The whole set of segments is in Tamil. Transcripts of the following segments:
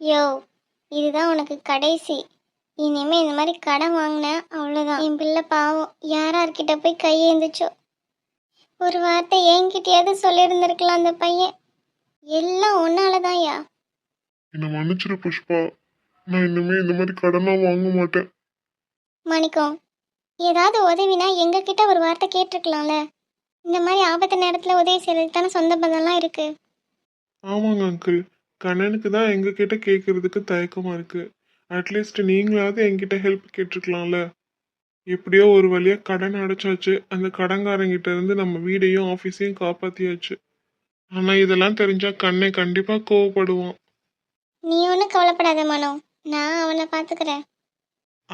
யோ இதுதான் உனக்கு கடைசி. இனிமே இந்த மாதிரி கடன் வாங்கினேன் அவ்வளோதான் என் பிள்ளை பாவம். யாரார்கிட்ட போய் கையேந்துச்சோ ஒரு வார்த்தை என்கிட்டயாவது சொல்லியிருந்திருக்கலாம் அந்த பையன். எல்லாம் உன்னாலதான்யா. என்னை மன்னிச்சிரு புஷ்பா. நான் இனிமே இந்த மாதிரி கடனாக வாங்க மாட்டேன். மணிக்கம் ஏதாவது உதவினா எங்ககிட்ட ஒரு வார்த்தை கேட்டிருக்கலாம்ல. இந்த மாதிரி ஆபத்து நேரத்தில் உதவி செய்யறதுக்கு தானே சொந்த பந்தம்லாம் இருக்கு. ஆமாங்க அங்கிள் கண்ணனுக்கு தான் எங்ககிட்ட கேட்கறதுக்கு தயக்கமா இருக்கு. அட்லீஸ்ட் நீங்களாவது என்கிட்ட ஹெல்ப் கேட்டிருக்கலாம்ல. எப்படியோ ஒரு வழியா கடன் அடைச்சாச்சு. அந்த கடன்காரங்கிட்ட இருந்து நம்ம வீடையும் ஆஃபீஸையும் காப்பாத்தியாச்சு. ஆனா இதெல்லாம் தெரிஞ்சா கண்ணை கண்டிப்பா கோவப்படுவான். நீ ஒன்றும் கவலைப்படாத மனோ. நான் அவனை பார்த்துக்கிறேன்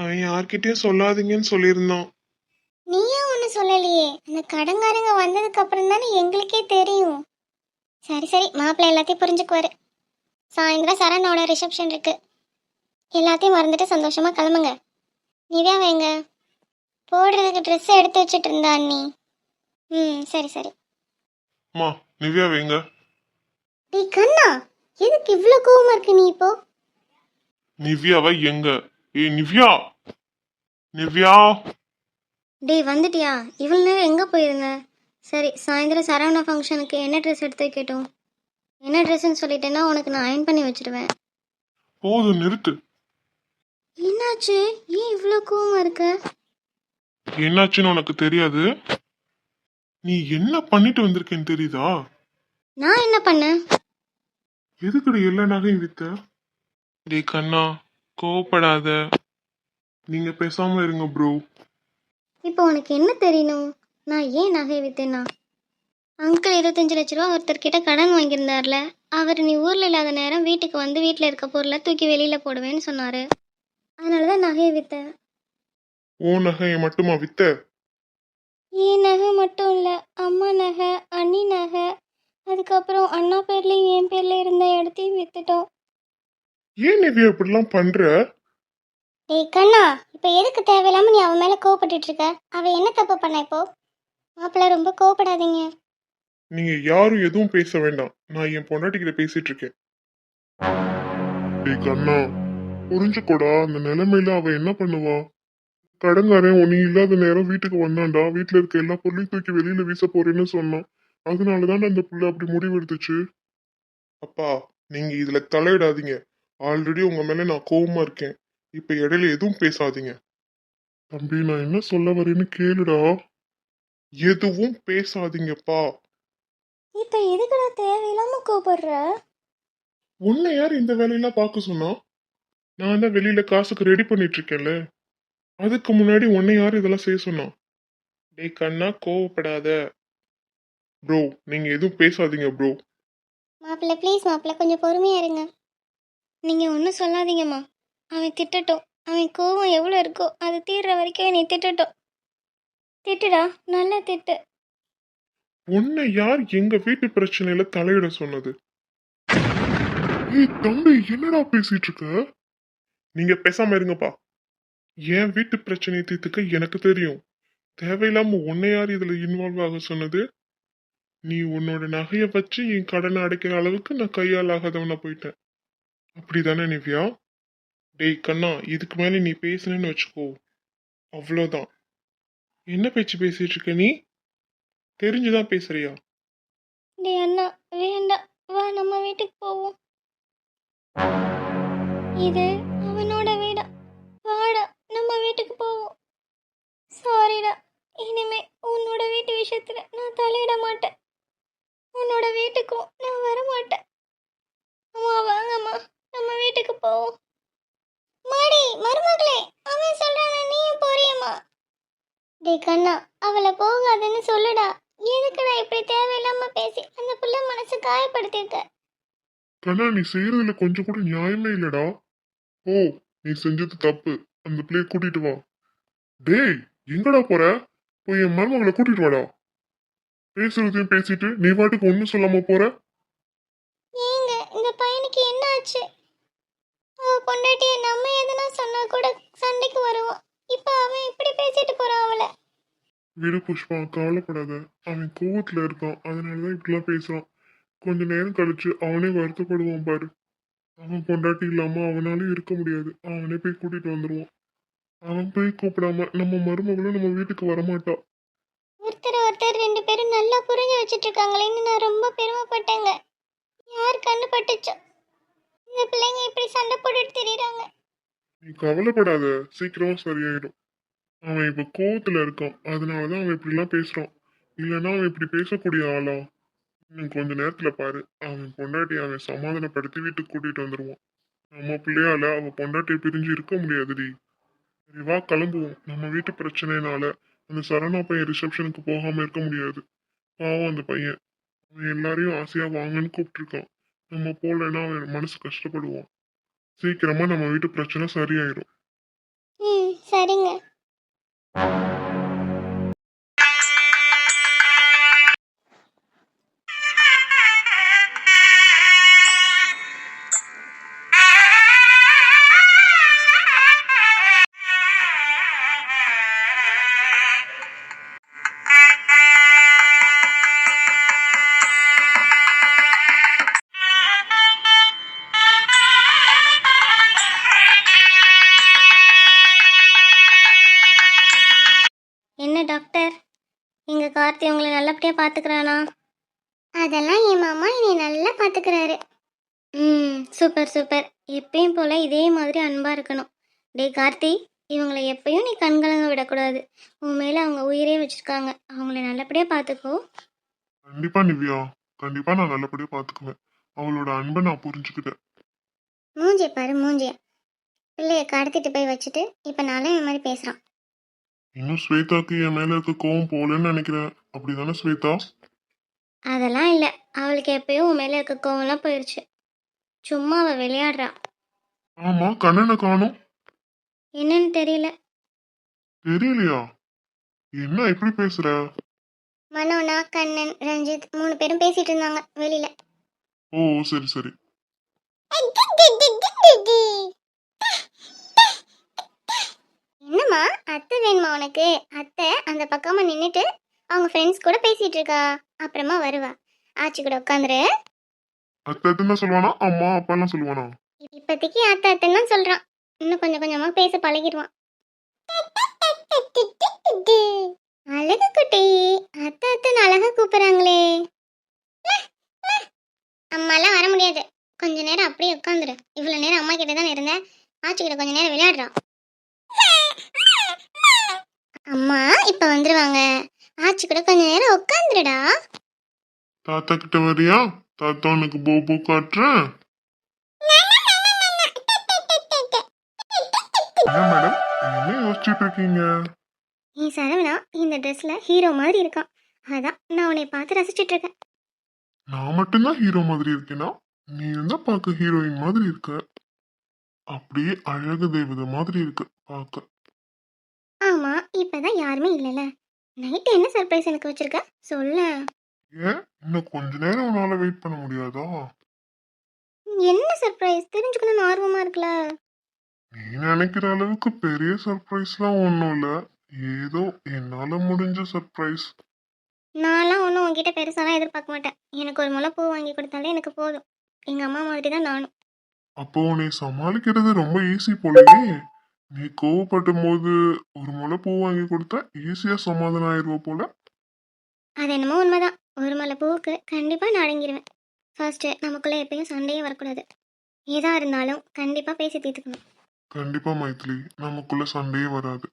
அவன் யார்கிட்டயும் சொல்லாதீங்கன்னு சொல்லியிருந்தான். நீயும் ஒன்றும் சொல்லலையே. அந்த கடன்காரங்க வந்ததுக்கு அப்புறம் தானே எங்களுக்கே தெரியும். சரி சரி மாப்பிள்ளை எல்லாத்தையும் புரிஞ்சுக்குவாரு. சாயந்தரம் சரணோட ரிசப்ஷன் இருக்கு. எல்லாத்தையும் மறந்துட்டு சந்தோஷமா கிளம்புங்க. நிவ்யா வைங்க போடுறதுக்கு ட்ரெஸ் எடுத்து வச்சுட்டு இருந்தா அண்ணி. ம் சரி சரி. அம்மா நிவ்யா வைங்க டேய் கண்ணா எதுக்கு இவ்வளோ கோவமா இருக்கு நீ இப்போ? நிவ்யாவை எங்க? ஏ நிவ்யா. நிவ்யா. டேய் வந்துட்டியா? இவ்வளோ நேரம் எங்கே போயிருந்த? சரி சாயந்தரம் சரவணா ஃபங்க்ஷனுக்கு என்ன ட்ரெஸ் எடுத்து கேட்டோம். என்ன ட்ரெஸ்ஸுன்னு சொல்லிட்டேன்னா உனக்கு நான் அயன் பண்ணி வச்சிருவேன். போதும் நிறுத்து. என்னாச்சு? ஏன் இவ்வளோ கோவமா இருக்க? என்னாச்சுன்னு உனக்கு தெரியாது? நீ என்ன பண்ணிட்டு வந்திருக்கேன்னு தெரியுதா? நான் என்ன பண்ணேன்? எதுக்குடி எல்லா நகையும் வித்த? டேய் கண்ணா. கோவப்படாத. நீங்க பேசாம இருங்க ப்ரோ இப்போ உனக்கு என்ன தெரியணும்? நான் ஏன் நகையை வித்தேன்னா அங்கிள் இருபத்தஞ்சு லட்ச ரூபா ஒருத்தர்கிட்ட கடன் வாங்கியிருந்தார்ல. அவர் நீ ஊரில் இல்லாத நேரம் வீட்டுக்கு வந்து வீட்டில் இருக்க பொருளை தூக்கி வெளியில் போடுவேன்னு சொன்னார். அதனால தான் நகையை விற்றேன் ஓ நகையை மட்டுமா வித்த? என் நகை மட்டும் இல்லை. அம்மா நகை அண்ணி நகை அதுக்கப்புறம் அண்ணா பேர்லேயும் என் பேரில் இருந்த இடத்தையும் விற்றுட்டோம் ஏன் நிவ்யா இப்படிலாம் பண்ற? டேய் கண்ணா இப்போ எதுக்கு தேவையில்லாம நீ அவன் மேலே கோவப்பட்டுட்டு இருக்க அவ என்ன தப்பு பண்ண இப்போ? மாப்பிள்ள ரொம்ப கோவப்படாதீங்க. நீங்க யாரும் எதுவும் பேச வேண்டாம். நான் என் பொண்டாட்டிக்கிட்ட பேசிட்டு இருக்கேன் டேய் கண்ணா புரிஞ்சுக்கோடா. அந்த நிலைமையில அவ என்ன பண்ணுவா? கடங்காரன் நீ இல்லாத நேரம் வீட்டுக்கு வந்தான்டா. வீட்டுல இருக்க எல்லா பொருளையும் தூக்கி வெளியில வீச போறேன்னு சொன்னான். அதனாலதான் அந்த புள்ள அப்படி முடிவெடுத்துச்சு. அப்பா நீங்க இதுல தலையிடாதீங்க. ஆல்ரெடி உங்க மேல நான் கோவமா இருக்கேன். இப்ப இடையில எதுவும் பேசாதீங்க. தம்பி நான் என்ன சொல்ல வரேன்னு கேளுடா. எதுவும் பேசாதீங்கப்பா. இப்போ எதுக்குடா தேவையில்லாம கோவப்படுற? உன்னை யார் இந்த வேலையெல்லாம் பார்க்க சொன்னா? நான் தான் வெளியில காசுக்கு ரெடி பண்ணிட்டு இருக்கேன்ல அதுக்கு முன்னாடி உன்னை யார் இதெல்லாம் செய்ய சொன்னா? டேய் கண்ணா கோவப்படாத. ப்ரோ நீங்க எதுவும் பேசாதீங்க ப்ரோ மாப்பிள்ள ப்ளீஸ் மாப்பிள்ள கொஞ்சம் பொறுமையா இருங்க. நீங்கள் ஒன்றும் சொல்லாதீங்கம்மா. அவன் திட்டட்டும். அவன் கோவம் எவ்வளோ இருக்கோ அது தீர்ற வரைக்கும் என்னை திட்டட்டும். திட்டுடா நல்லா திட்டு. உன்னை யார் எங்க வீட்டு பிரச்சனையில தலையிட சொன்னது? ஏய் தம்பி என்னடா பேசிட்டு இருக்க நீங்க பேசாம இருங்கப்பா. என் வீட்டு பிரச்சனையை தீர்த்துக்க எனக்கு தெரியும். தேவையில்லாம உன்னை யார் இதுல இன்வால்வ் ஆக சொன்னது? நீ உன்னோட நகையை வச்சு என் கடனை அடைக்கிற அளவுக்கு நான் கையால் ஆகாதவனா போயிட்டேன். அப்படிதானே நிவ்யா? டேய் கண்ணா இதுக்கு மேலே நீ பேசுனேன்னு வச்சுக்கோ. அவ்வளோதான். என்ன பேச்சு பேசிட்டு இருக்க நீ? தெரிஞ்சுதான் பேசுறியா? டே அண்ணா வேண்டாம் வா நம்ம வீட்டுக்கு போவோம். இது அவனோட வீடா? வாடா நம்ம வீட்டுக்கு போவோம். சாரிடா இனிமே உன்னோட வீட்டு விஷயத்துல நான் தலையிட மாட்டேன். உன்னோட வீட்டுக்கும் நான் வர மாட்டேன் அம்மா வாங்கம்மா. நம்ம வீட்டுக்கு போவோம். மாடி மருமகளே அவன் சொல்றான நீயும் போறியம்மா. டேய் கண்ணா அவளை போகாதுன்னு சொல்லுடா. எதுக்குடா இப்படி தேவையில்லாம பேசி அந்த புள்ள மனசு காயப்படுத்திருக்க கண்ணா நீ செய்யறதுல கொஞ்சம் கூட நியாயமே இல்லடா. ஓ நீ செஞ்சது தப்பு. அந்த பிள்ளைய கூட்டிட்டு வா. டேய் எங்கடா போற? போய் என் மருமகளை கூட்டிட்டு வாடா. பேசுறதையும் பேசிட்டு நீ பாட்டுக்கு ஒண்ணும் சொல்லாம போற? ஏங்க இந்த பையனுக்கு என்ன ஆச்சு அவ பொண்டாட்டிய நம்ம எதுனா சொன்னா கூட சண்டைக்கு வருவான். இப்போ அவன் இப்படி பேசிட்டு போறான் அவளை. விடு புஷ்பா கவலைப்படாத. அவன் கோவத்துல இருக்கான். அதனாலதான் இப்படிலாம் பேசுறான். கொஞ்ச நேரம் கழிச்சு அவனே வருத்தப்படுவான் பாரு. அவன் பொண்டாட்டி இல்லாம அவனால இருக்க முடியாது. அவனே போய் கூட்டிட்டு வந்துருவான். அவன் போய் கூப்பிடாம நம்ம மருமகளும் நம்ம வீட்டுக்கு வரமாட்டா. ஒருத்தர் ஒருத்தர் ரெண்டு பேரும் நல்லா புரிஞ்சு வச்சுட்டு இருக்காங்களேன்னு நான் ரொம்ப பெருமைப்பட்டேங்க. யார் கண்ணு பட்டுச்சோ இந்த பிள்ளைங்க இப்படி சண்டை போட்டுட்டு திரியுறாங்க. நீ கவலைப்படாத சீக்கிரமா சரியாயிடும். அவன் இப்ப கோவத்துல இருக்கான். அதனாலதான் அவன் இப்படிலாம் பேசுறான். இல்லைன்னா அவன் இப்படி பேசக்கூடிய ஆளா? இன்னும் கொஞ்ச நேரத்துல பாரு. அவன் பொண்டாட்டி அவன் சமாதானப்படுத்தி வீட்டுக்கு கூட்டிட்டு வந்துருவான். நம்ம பிள்ளையால அவன் பொண்டாட்டியை பிரிஞ்சு இருக்க முடியாதுடி. சரி வா கிளம்புவோம். நம்ம வீட்டு பிரச்சனைனால அந்த சரணா பையன் ரிசப்ஷனுக்கு போகாம இருக்க முடியாது. பாவம் அந்த பையன். அவன் எல்லாரையும் ஆசையா வாங்கன்னு கூப்பிட்டுருக்கான். நம்ம போகலைன்னா அவன் மனசு கஷ்டப்படுவான். சீக்கிரமா நம்ம வீட்டு பிரச்சனை சரியாயிடும் கார்த்தி உங்களை நல்லபடியா பாத்துக்கிறானா அதெல்லாம் என் மாமா என்னை நல்லா பாத்துக்கிறாரு ம் சூப்பர் சூப்பர். எப்பயும் போல இதே மாதிரி அன்பா இருக்கணும். டேய் கார்த்தி இவங்களை எப்பயும் நீ கண்கலங்க விடக்கூடாது. உன் மேல அவங்க உயிரே வச்சிருக்காங்க. அவங்கள நல்லபடியா பாத்துக்கோ கண்டிப்பா நிவ்யா. கண்டிப்பா நான் நல்லபடியா பாத்துக்குவேன் அவளோட அன்பை நான் புரிஞ்சுக்கிட்டேன். மூஞ்சிய பாரு மூஞ்சிய பிள்ளைய கடத்திட்டு போய் வச்சுட்டு இப்போ நானும் இந்த மாதிரி பேசுறான். இன்னும் ஸ்வேதாக்கு என் மேல இருக்க கோவம் போகலன்னு நினைக்கிறேன். அப்படிதானே ஸ்வேதா? அதெல்லாம் இல்லை. அவளுக்கு எப்பயும் உன் மேல இருக்க கோவம்லாம் போயிடுச்சு சும்மா அவ விளையாடுறா. ஆமா கண்ணனை காணும். என்னன்னு தெரியல. தெரியலையா? என்ன இப்படி பேசுற? மனோனா கண்ணன் ரஞ்சித் மூணு பேரும் பேசிட்டு இருந்தாங்க வெளியில. ஓ சரி சரி. என்னம்மா அத்தை வேணுமா உனக்கு? அத்தை அந்த பக்கமா நின்னுட்டு அவங்க ஃப்ரெண்ட்ஸ் கூட பேசிட்டு இருக்கா. அப்புறமா வருவா. ஆச்சி கூட உட்காந்துரு அத்தை அத்தைன்னு தான் சொல்லுவானா? அம்மா அப்பாலாம் சொல்லுவானா? இப்போதைக்கு அத்தை அத்தைன்னு சொல்றான். இன்னும் கொஞ்சம் கொஞ்சமா பேச பழகிடுவான் அழகு குட்டி அத்தை அத்தைன்னு அழகா கூப்பிடுறாங்களே அம்மாலாம் வர முடியாது கொஞ்ச நேரம் அப்படியே உட்காந்துரு இவ்வளவு நேரம் அம்மா கிட்ட தானே இருந்தேன் ஆச்சி கிட்ட கொஞ்ச நேரம் விளையாடுறான் அம்மா இப்ப வந்துருவாங்க ஆச்சி கூட கொஞ்ச நேரம் உட்காந்துருடா தாத்தா கிட்ட வரியா? தாத்தா உனக்கு போபோ காட்டுறேன் என்ன மேடம்? என்ன யோசிச்சுட்டு இருக்கீங்க? நீ சரவணா இந்த ட்ரெஸ்ல ஹீரோ மாதிரி இருக்கான். அதான் நான் உன்னை பார்த்து ரசிச்சிட்டு இருக்கேன். நான் மட்டும்தான் ஹீரோ மாதிரி இருக்கேனா? நீ இருந்தா பார்க்க ஹீரோயின் மாதிரி இருக்க. அப்படியே அழகு தேவதை மாதிரி இருக்கு பார்க்க. ஆமா இப்பதான் யாருமே இல்லைல்ல. நைட்டு என்ன சர்ப்ரைஸ் எனக்கு வச்சிருக்க? சொல்ல. ஏன்? இன்னும் கொஞ்ச நேரம் உன்னால வெயிட் பண்ண முடியாதா? என்ன சர்ப்ரைஸ் தெரிஞ்சுக்கணும்னு ஆர்வமா இருக்குல்ல. நீ நினைக்கிற அளவுக்கு பெரிய சர்ப்ரைஸ்லாம் ஒன்றும் இல்லை. ஏதோ என்னால முடிஞ்ச சர்ப்ரைஸ் நான்லாம் ஒன்றும் உன்கிட்ட பெருசாலாம் எதிர்பார்க்க மாட்டேன். எனக்கு ஒரு முளை பூ வாங்கி கொடுத்தாலே எனக்கு போதும். எங்க அம்மா மாதிரி தான் நானும். அப்போ உன்னை சமாளிக்கிறது ரொம்ப ஈஸி போலயே. நீ கோவப்படும் போது ஒரு முளை பூ வாங்கி கொடுத்தா ஈஸியா சமாதானம் ஆயிடுவ போல. அது என்னமோ உண்மைதான். ஒரு மலை பூவுக்கு கண்டிப்பாக நான் அடங்கிடுவேன் ஃபர்ஸ்ட் நமக்குள்ள எப்பயும் சண்டையே வரக்கூடாது. எதா இருந்தாலும் கண்டிப்பாக பேசி தீர்த்துக்கணும். கண்டிப்பா மைத்திலி நமக்குள்ள சண்டையே வராது.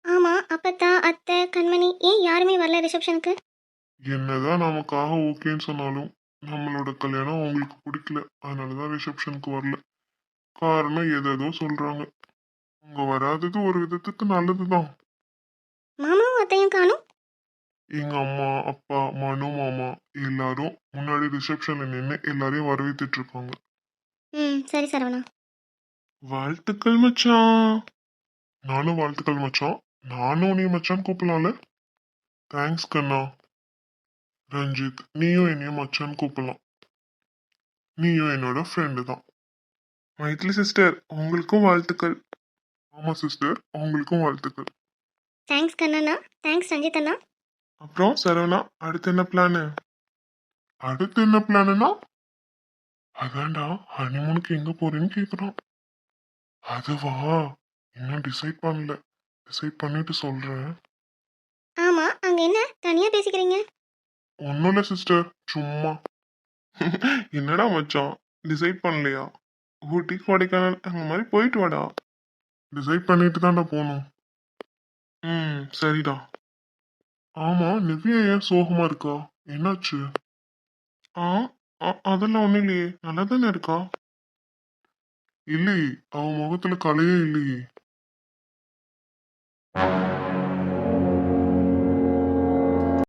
ஆமாம் அப்பத்தா அத்தை கண்மணி ஏன் யாருமே வரல ரிசப்ஷனுக்கு என்னதான் நமக்காக ஓகேன்னு சொன்னாலும் நம்மளோட கல்யாணம் அவங்களுக்கு பிடிக்கல. அதனாலதான் ரிசப்ஷனுக்கு வரல. காரணம் எதேதோ சொல்றாங்க. அவங்க வராதது ஒரு விதத்துக்கு நல்லதுதான். மாமாவும் அத்தையும் காணும். எங்க அம்மா அப்பா மனு மாமா எல்லாரும் முன்னாடி ரிசப்ஷன்ல நின்று எல்லாரையும் வரவேத்துட்டு இருக்காங்க. ம் சரி சரவணா. வாழ்த்துக்கள் மச்சான். நானும் வாழ்த்துக்கள் மச்சான். நானும் நீ மச்சான் கூப்பிடலாம்ல? தேங்க்ஸ் கண்ணா. ரஞ்சித் நீயும் என்னையும் மச்சான் கூப்பிடலாம். நீயும் என்னோட ஃப்ரெண்டு தான். மைத்லி சிஸ்டர் உங்களுக்கும் வாழ்த்துக்கள். ஆமா சிஸ்டர் உங்களுக்கும் வாழ்த்துக்கள். தேங்க்ஸ் கண்ணண்ணா. தேங்க்ஸ் ரஞ்சித் அண்ணா. அப்புறம் சரவணா அடுத்து என்ன பிளானு அடுத்து என்ன பிளானுனா அதான்டா ஹனிமூனுக்கு எங்க போறேன்னு கேக்குறான். அதுவா? இன்னும் டிசைட் பண்ணல. டிசைட் பண்ணிட்டு சொல்றேன். ஆமா அங்க என்ன? தனியா பேசிக்கிறீங்க? ஒன்றும் இல்லை சிஸ்டர் சும்மா. என்னடா மச்சான்? டிசைட் பண்ணலையா? ஊட்டி கொடைக்கானல் அந்த மாதிரி போயிட்டு வாடா. டிசைட் பண்ணிட்டு தான்டா போகணும் ம் சரிடா. ஆமா நிவ்யா ஏன் சோகமா இருக்கா? என்னாச்சு? ஆ அ- அதெல்லாம் ஒண்ணும் இல்லையே. நல்லா தானே இருக்கா? இல்லையே அவன் முகத்துல கலையே இல்லையே.